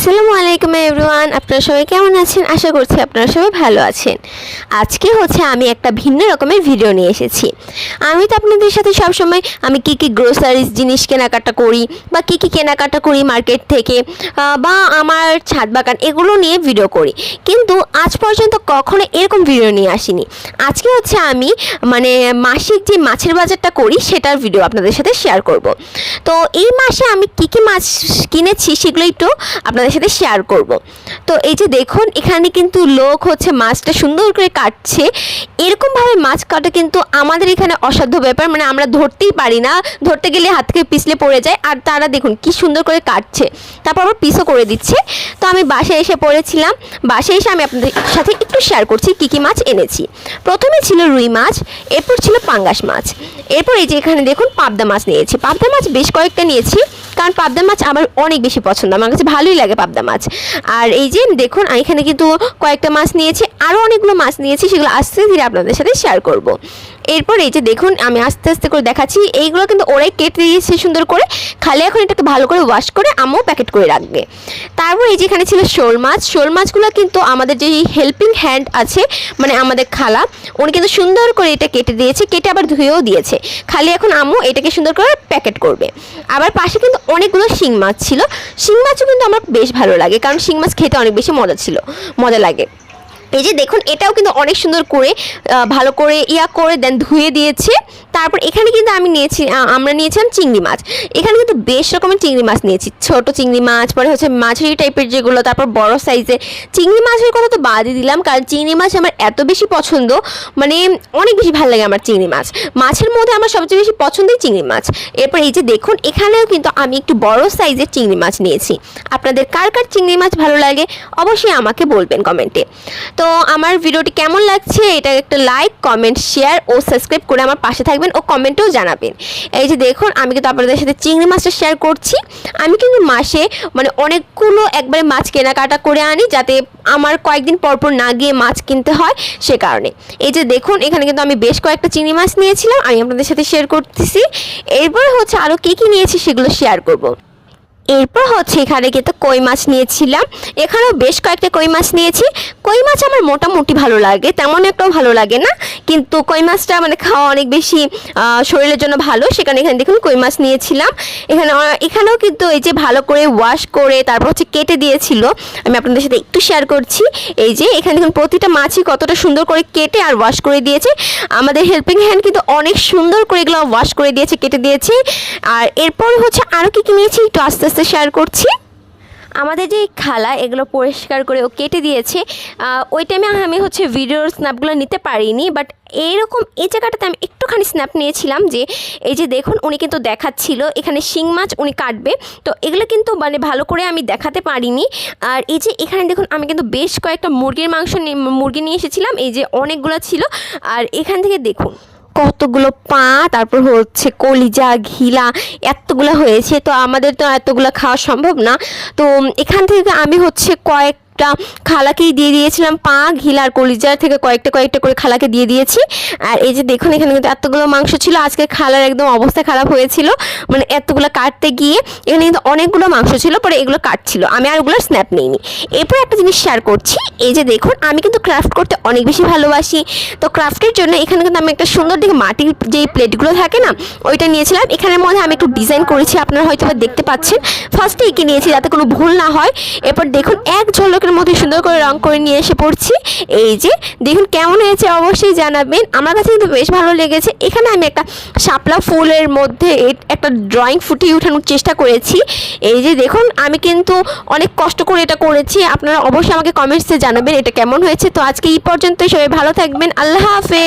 আসসালামু আলাইকুম এভরিওয়ান, আপনারা সবাই কেমন আছেন? আশা করছি আপনারা সবাই ভালো আছেন। আজকে হচ্ছে আমি একটা ভিন্ন রকমের ভিডিও নিয়ে এসেছি। আমি তো আপনাদের সাথে সবসময় আমি কি কি গ্রোসারিজ জিনিস কেনাকাটা করি বা কি কি কেনাকাটা করি মার্কেট থেকে বা আমার ছাদ বাগান এগুলো নিয়ে ভিডিও করি। কিন্তু আজ পর্যন্ত কখনো এরকম ভিডিও নিয়ে আসিনি। আজকে হচ্ছে আমি মানে মাসিক যে মাছের বাজারটা করি সেটার ভিডিও আপনাদের সাথে শেয়ার করব। তো এই মাসে আমি কি কি মাছ কিনেছি সেগুলো একটু আপনাদের সাথে শেয়ার করব। তো এই যে দেখুন, এখানে কিন্তু লোক হচ্ছে মাছটা সুন্দর করে কাটছে। এরকমভাবে মাছ কাটা কিন্তু আমাদের এখানে অসাধ্য ব্যাপার মানে আমরা ধরতেই পারি না। ধরতে গেলে হাত থেকে পিছলে পড়ে যায়, আর তারা দেখুন কি সুন্দর করে কাটছে। তারপর আবার পিসও করে দিচ্ছে। তো আমি বাসায় এসে পড়েছিলাম। বাসায় এসে আমি আপনাদের সাথে একটু শেয়ার করছি কী কী মাছ এনেছি। প্রথমে ছিল রুই মাছ, এরপর ছিল পাঙ্গাস মাছ। এরপর এই যে এখানে দেখুন পাবদা মাছ নিয়েছি। পাবদা মাছ বেশ কয়েকটা নিয়েছি। কারণ পাবদা মাছ আমার অনেক বেশি পছন্দ, আমার কাছে ভালোই লাগে পাবদা মাছ। আর এই যে দেখুন এখানে কিন্তু কয়েকটা মাছ নিয়েছি আরও অনেকগুলো মাছ নিয়েছি, সেগুলো আস্তে ধীরে আপনাদের সাথে শেয়ার করব। এরপর এই যে দেখুন, আমি আস্তে আস্তে করে দেখাচ্ছি, এইগুলো কিন্তু ওরাই কেটে দিয়েছে সুন্দর করে, খালি এখন এটাকে ভালো করে ওয়াশ করে আমিও প্যাকেট করে রাখবে। তারপর এই যে এখানে ছিল শোল মাছ, শোল মাছগুলো কিন্তু আমাদের যে হেল্পিং হ্যান্ড আছে মানে আমাদের খালা, উনি কিন্তু সুন্দর করে এটা কেটে দিয়েছে, কেটে আবার ধুয়েও দিয়েছে। খালি এখন আম্মু এটাকে সুন্দর করে প্যাকেট করবে। আবার পাশে কিন্তু অনেকগুলো শিং মাছ ছিল। শিং মাছও কিন্তু আমার বেশ ভালো লাগে, কারণ শিং মাছ খেতে অনেক বেশি মজা ছিল, মজা লাগে। এই যে দেখুন, এটাও কিন্তু অনেক সুন্দর করে ভালো করে ইয়া করে দেন ধুয়ে দিয়েছে। তারপর এখানে কিন্তু আমি নিয়েছি আমরা নিয়েছিলাম চিংড়ি মাছ। এখানে কিন্তু বেশ রকমের চিংড়ি মাছ নিয়েছি। ছোট চিংড়ি মাছ, পরে হচ্ছে মাঝারি টাইপের যেগুলো, তারপর বড় সাইজে চিংড়ি মাছের কথা তো বাদই দিলাম, কারণ চিংড়ি মাছ আমার এত বেশি পছন্দ মানে অনেক বেশি ভালো লাগে আমার চিংড়ি মাছ। মাছের মধ্যে আমার সবচেয়ে বেশি পছন্দই চিংড়ি মাছ। এরপর এই যে দেখুন, এখানেও কিন্তু আমি একটু বড় সাইজের চিংড়ি মাছ নিয়েছি। আপনাদের কার কার চিংড়ি মাছ ভালো লাগে, অবশ্যই আমাকে বলবেন কমেন্টে। তো আমার ভিডিওটি কেমন লাগছে এটা একটা লাইক কমেন্ট শেয়ার ও সাবস্ক্রাইব করে আমার পাশে থাকবেন ও কমেন্টেও জানাবেন। এই যে দেখুন, আমি কিন্তু আপনাদের সাথে চিংড়ি মাছটা শেয়ার করছি। আমি কিন্তু মাসে মানে অনেকগুলো একবারে মাছ কেনাকাটা করে আনি যাতে আমার কয়েকদিন পর পর না গিয়ে মাছ কিনতে হয় সে কারণে। এই যে দেখুন, এখানে কিন্তু আমি বেশ কয়েকটা চিংড়ি মাছ নিয়েছিলাম, আমি আপনাদের সাথে শেয়ার করতেছি। এরপর হচ্ছে আরও কী কী নিয়েছি সেগুলো শেয়ার করব। এরপর হচ্ছে এখানে কিন্তু কই মাছ নিয়েছিলাম। এখানেও বেশ কয়েকটা কই মাছ নিয়েছি। কই মাছ আমার মোটামুটি ভালো লাগে, তেমন একটাও ভালো লাগে না। কিন্তু কই মাছটা মানে খাওয়া অনেক বেশি শরীরের জন্য ভালো সেখানে এখানে দেখুন কই মাছ নিয়েছিলাম। এখানে এখানেও কিন্তু এই যে ভালো করে ওয়াশ করে তারপর হচ্ছে কেটে দিয়েছিল, আমি আপনাদের সাথে একটু শেয়ার করছি। এই যে এখানে দেখুন প্রতিটা মাছই কতটা সুন্দর করে কেটে আর ওয়াশ করে দিয়েছে। আমাদের হেল্পিং হ্যান্ড কিন্তু অনেক সুন্দর করে এগুলো ওয়াশ করে দিয়েছে, কেটে দিয়েছে। আর এরপর হচ্ছে আরও কী কী নিয়েছি, একটু আস্তে আস্তে শেয়ার করছি। আমাদের যে খালা, এগুলো পরিষ্কার করে ও কেটে দিয়েছে ওই টাইমে আমি হচ্ছে ভিডিওর স্ন্যাপগুলো নিতে পারিনি বাট এইরকম এই জায়গাটাতে আমি একটুখানি স্ন্যাপ নিয়েছিলাম যে, এই যে দেখুন, উনি কিন্তু দেখাচ্ছিল, এখানে শিং মাছ উনি কাটবে, তো এগুলো কিন্তু মানে ভালো করে আমি দেখাতে পারিনি, আর এই যে এখানে দেখুন, আমি কিন্তু বেশ কয়েকটা মুরগির মাংস মুরগি নিয়ে এসেছিলাম, এই যে অনেকগুলো ছিল, আর এখান থেকে দেখুন। কতগুলো পা, তারপর হচ্ছে কলিজা, ঘিলা, এতগুলো হয়েছে। তো আমাদের তো এতগুলো খাওয়া সম্ভব না। তো এখান থেকে আমি হচ্ছে কয়েকটা খালাকেই দিয়ে দিয়েছিলাম পা, ঘিলা আর কলিজার থেকে কয়েকটা কয়েকটা করে খালাকে দিয়ে দিয়েছি। আর এই যে দেখুন, এখানে কিন্তু এতগুলো মাংস ছিল, আজকে খালার একদম অবস্থা খারাপ হয়েছিল। মানে এতগুলো কাটতে গিয়ে এখানে কিন্তু অনেকগুলো মাংস ছিল, পরে এগুলো কাটছিল। আমি আর ওগুলো স্ন্যাপ নিইনি। এরপর একটা জিনিস শেয়ার করছি, এই যে দেখুন, আমি কিন্তু ক্রাফট করতে অনেক বেশি ভালোবাসি। তো ক্রাফটের জন্য এখানে কিন্তু আমি একটা সুন্দর দিকে মাটির যেই প্লেটগুলো থাকে না, ওইটা নিয়েছিলাম। এখানের মধ্যে আমি একটু ডিজাইন করেছি, আপনারা হয়তো দেখতে পাচ্ছেন। ফার্স্টে এঁকে নিয়েছি যাতে কোনো ভুল না হয়। এরপর দেখুন, এক ঝলকের মধ্যে সুন্দর করে রং করে নিয়ে এসে পড়ছি। এই যে, দেখুন কেমন হয়েছে, অবশ্যই জানাবেন। আমার কাছে কিন্তু বেশ ভালো লেগেছে। এখানে আমি একটা শাপলা ফুলের মধ্যে একটা ড্রয়িং ফুটিয়ে উঠানোর চেষ্টা করেছি। এই যে, দেখুন, আমি কিন্তু অনেক কষ্ট করে এটা করেছি। আপনারা অবশ্যই আমাকে কমেন্টসে জানাবেন এটা কেমন হয়েছে। তো আজকে এই পর্যন্ত সবাই ভালো থাকবেন। আল্লাহ হাফেজ।